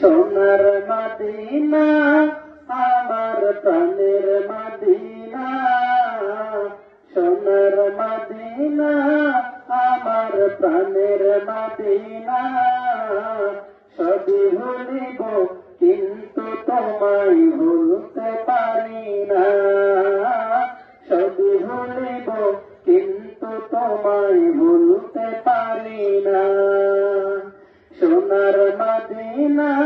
সোনার মাদিনা, আমার প্রাণের মাদিনা। সোনার মাদিনা, আমার প্রাণের মাদিনা। সবই ভুলিব, কিন্তু তোমায় ভুলতে পারি না। সবই ভুলিব, কিন্তু তোমায় ভুলতে পারি না। সোনার মদিনা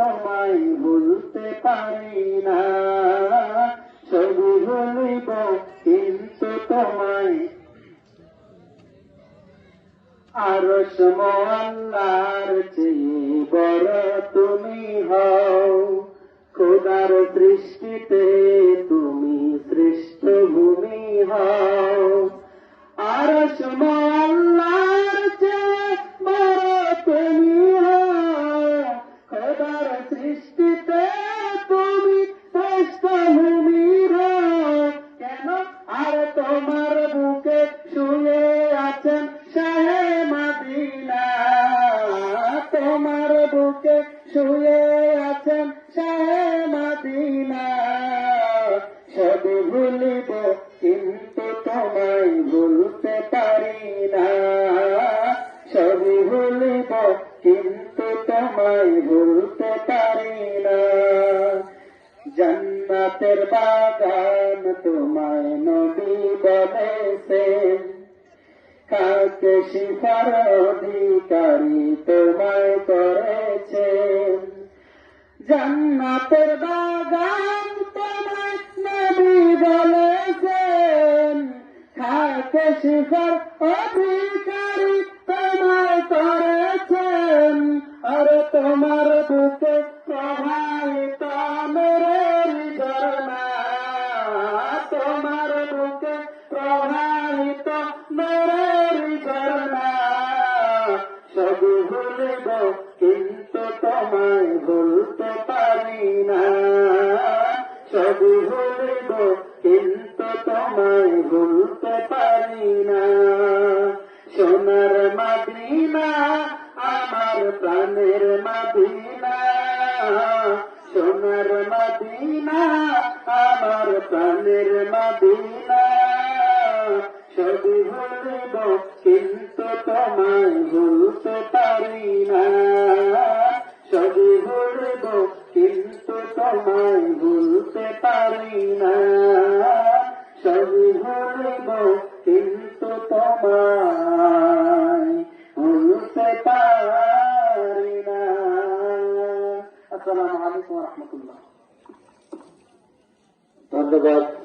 তোমায় ভুলতে পারি না। সব ভুলিব কিন্তু তোমায় আরশ মোয়াল্লার চেয়ে বড় তুমি হও। খোদার দৃষ্টিতে তুমি শ্রেষ্ঠ ভূমি হও। বুকে শুয়ে আছেন মাদিনা। ভুলিব কিন্তু তোমায় ভুলতে পারি না। সব ভুলিব কিন্তু তোমায় ভুলতে পারি না। জন্নতের বাগান তোমায় নবী বলেছেন কাকে শিখার অধিকারী তোমায় করেছে? জান্নাতের বাগান সব ভুলব কিন্তু তোমায় ভুলতে পারি না। সব ভুলব কিন্তু তোমায় ভুলতে পারি না। সোনার মাদিনা, আমার প্রাণের মাদিনা। সোনার মাদিনা, আমার প্রাণের মাদিনা। সবই ভুলব কিন্তু তোমায় ভুলতে পারি না। সবই ভুলব, কিন্তু তোমায় ভুলতে পারি না। সবই ভুলব, কিন্তু তোমায় ভুলতে পারি না। আসসালামু আলাইকুম রহমতুল্লাহ। ধন্যবাদ।